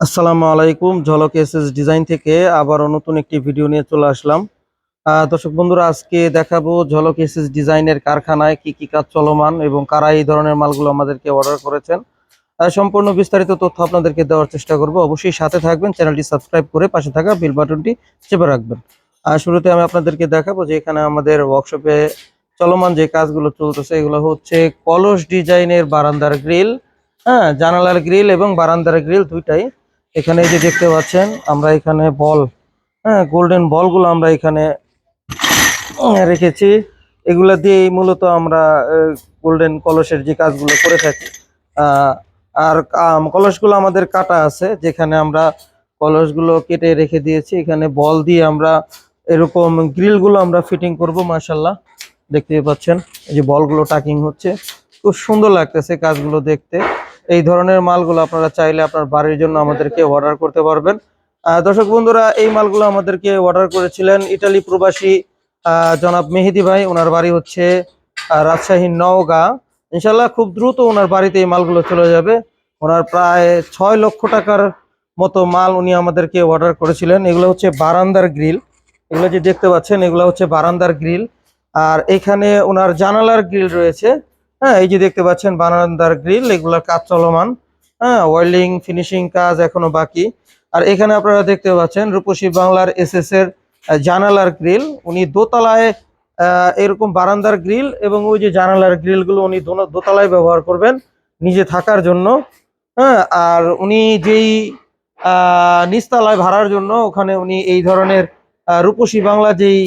আসসালামু আলাইকুম, ঝলক এসএস ডিজাইন থেকে আবারও নতুন একটি ভিডিও নিয়ে চলে আসলাম। দর্শক বন্ধুরা, আজকে দেখাবো ঝলক এসএস ডিজাইনের কারখানায় কি কি কাজ চলমান এবং কারা এই ধরনের মালগুলো আমাদেরকে অর্ডার করেছেন। সম্পূর্ণ বিস্তারিত তথ্য আপনাদেরকে দেওয়ার চেষ্টা করব। অবশ্যই সাথে থাকবেন, চ্যানেলটি সাবস্ক্রাইব করে পাশে থাকা বেল বাটনটি চেপে রাখবেন। আর শুরুতে আমি আপনাদেরকে দেখাবো যে এখানে আমাদের ওয়ার্কশপে চলমান যে কাজগুলো চলতেছে, এগুলো হচ্ছে কলস ডিজাইনের বারান্দার গ্রিল। হ্যাঁ জানালার গ্রিল এবং বারান্দার গ্রিল দুইটাই। এখানে যে দেখতে পাচ্ছেন, আমরা এখানে বল হ্যাঁ গোল্ডেন বলগুলো আমরা এখানে রেখেছি। এগুলো দিয়েই মূলত আমরা গোল্ডেন কলসের যে কাজগুলো করে থাকি। আর কলসগুলো আমাদের কাটা আছে, যেখানে আমরা কলসগুলো কেটে রেখে দিয়েছি। এখানে বল দিয়ে আমরা এরকম গ্রিলগুলো আমরা ফিটিং করব মাশাল্লাহ দেখতে পাচ্ছেন, এই যে বলগুলো টাকিং হচ্ছে। খুব সুন্দর লাগতেছে কাজগুলো দেখতে। এই ধরনের মালগুলো আপনারা চাইলে আপনার বাড়ির জন্য আমাদেরকে অর্ডার করতে পারবেন। দর্শক বন্ধুরা, এই মালগুলো আমাদেরকে অর্ডার করেছিলেন ইটালি প্রবাসী জনাব মেহেদি ভাই। ওনার বাড়ি হচ্ছে রাজশাহী নওগাঁ। ইনশাল্লাহ খুব দ্রুত ওনার বাড়িতে এই মালগুলো চলে যাবে। ওনার প্রায় ছয় লক্ষ টাকার মতো মাল উনি আমাদেরকে অর্ডার করেছিলেন। এগুলো হচ্ছে বারান্দার গ্রিল। এগুলো যে দেখতে পাচ্ছেন, এগুলো হচ্ছে বারান্দার গ্রিল। আর এখানে ওনার জানালার গ্রিল রয়েছে। হ্যাঁ এই যে দেখতে পাচ্ছেন বারান্দার গ্রিল এগুলোর কাজ চলমান। হ্যাঁ ওয়েল্ডিং ফিনিশিং কাজ এখনও বাকি। আর এখানে আপনারা দেখতে পাচ্ছেন রূপসী বাংলার এস এস এর জানালার গ্রিল। উনি দোতলায় এরকম বারান্দার গ্রিল এবং ওই যে জানালার গ্রিলগুলো উনি দোনো- দোতলায় ব্যবহার করবেন নিজে থাকার জন্য। হ্যাঁ আর উনি যেই আহ, নিচতলায় ভাড়ার জন্য ওখানে উনি এই ধরনের রূপসী বাংলা যেই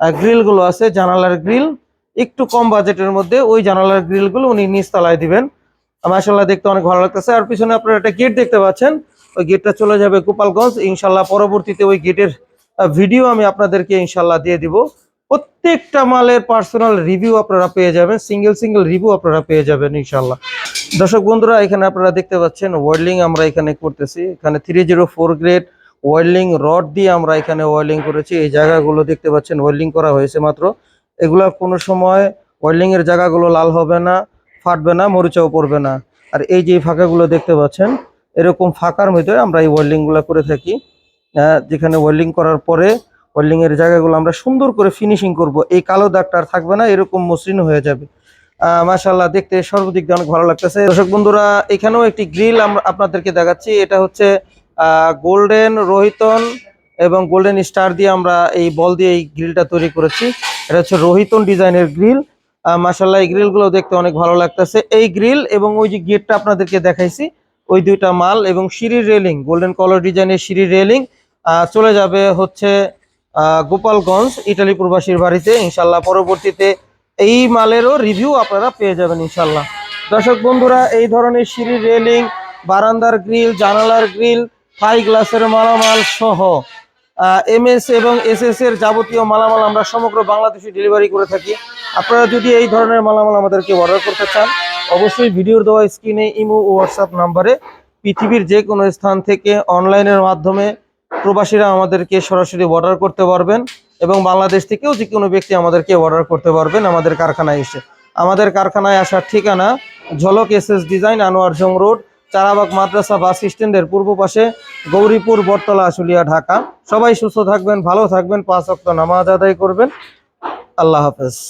গ্রিলগুলো আছে জানালার গ্রিল একটু কম বাজেটের মধ্যে ওই জানালার গ্রিলগুলো উনি নিচতলায় দিবেন। মাসাল্লাহ দেখতে অনেক ভালো লাগতেছে। আর পিছনে আপনারা একটা গেট দেখতে পাচ্ছেন। ওই গেটটা চলে যাবে গোপালগঞ্জ। ইনশাল্লাহ পরবর্তীতে ওই গেটের ভিডিও আমি আপনাদেরকে ইনশাল্লাহ দিয়ে দিব। প্রত্যেকটা মালের পার্সোনাল রিভিউ আপনারা পেয়ে যাবেন। সিঙ্গেল সিঙ্গেল রিভিউ আপনারা পেয়ে যাবেন ইনশাল্লাহ দর্শক বন্ধুরা, এখানে আপনারা দেখতে পাচ্ছেন ওয়েল্ডিং আমরা এখানে করতেছি। এখানে three zero four grade welding rod দিয়ে আমরা এখানে ওয়েল্ডিং করেছি। এই জায়গাগুলো দেখতে পাচ্ছেন ওয়েল্ডিং করা হয়েছে মাত্র। এগুলা কোনো সময় ওয়েল্ডিং এর জায়গাগুলো লাল হবে না, ফাটবে না, মরিচাও পড়বে না। আর এই যে ফাঁকাগুলো দেখতে পাচ্ছেন, এরকম ফাঁকার ভিতরে আমরা এই ওয়েল্ডিংগুলো করে থাকি। যেখানে ওয়েল্ডিং করার পরে ওয়েল্ডিং এর জায়গাগুলো আমরা সুন্দর করে ফিনিশিং করব। এই কালো দাগটা আর থাকবে না, এরকম মসৃণ হয়ে যাবে। আহ মাশাল্লাহ দেখতে সর্বদিক দিয়ে অনেক ভালো লাগতেছে। দর্শক বন্ধুরা, এখানেও একটি গ্রিল আমরা আপনাদেরকে দেখাচ্ছি। এটা হচ্ছে গোল্ডেন রোহিতন এবং গোল্ডেন স্টার দিয়ে আমরা এই বল দিয়ে এই গ্রিলটা তৈরি করেছি। এটা হচ্ছে রোহিতন ডিজাইনের গ্রিল মাশাল্লাহ এই গ্রিলগুলো দেখতে অনেক ভালো লাগতেছে। এই গ্রিল এবং ওই যে গেটটা আপনাদেরকে দেখাইছি, ওই দুইটা মাল এবং সিঁড়ির রেলিং গোল্ডেন কালার ডিজাইনের সিঁড়ির রেলিং চলে যাবে হচ্ছে গোপালগঞ্জ, ইটালি প্রবাসীর বাড়িতে। ইনশাল্লাহ পরবর্তীতে এই মালেরও রিভিউ আপনারা পেয়ে যাবেন ইনশাল্লাহ দর্শক বন্ধুরা, এই ধরনের সিঁড়ির রেলিং বারান্দার গ্রিল জানালার গ্রিল থাই গ্লাসের মালামাল সহ এম এস এবং এস এস এর যাবতীয় মালামাল আমরা সমগ্র বাংলাদেশে ডেলিভারি করে থাকি। আপনারা যদি এই ধরনের মালামাল আমাদেরকে অর্ডার করতে চান, অবশ্যই ভিডিওর দেওয়া স্ক্রিনে ইমো হোয়াটসঅ্যাপ নাম্বারে পৃথিবীর যে কোনো স্থান থেকে অনলাইনের মাধ্যমে প্রবাসীরা আমাদেরকে সরাসরি অর্ডার করতে পারবেন এবং বাংলাদেশ থেকেও যে কোনো ব্যক্তি আমাদেরকে অর্ডার করতে পারবেন আমাদের কারখানায় এসে। আমাদের কারখানায় আসার ঠিকানা Jhalak S S design Anwar Jang road Charabag Madrasa bus স্ট্যান্ডের পূর্ব পাশে গৌরীপুর, বটতলা, আশুলিয়া, ঢাকা। সবাই সুস্থ থাকবেন, ভালো থাকবেন, পাঁচ অক্ট নামাজ আদায় করবেন। আল্লাহ হাফেজ।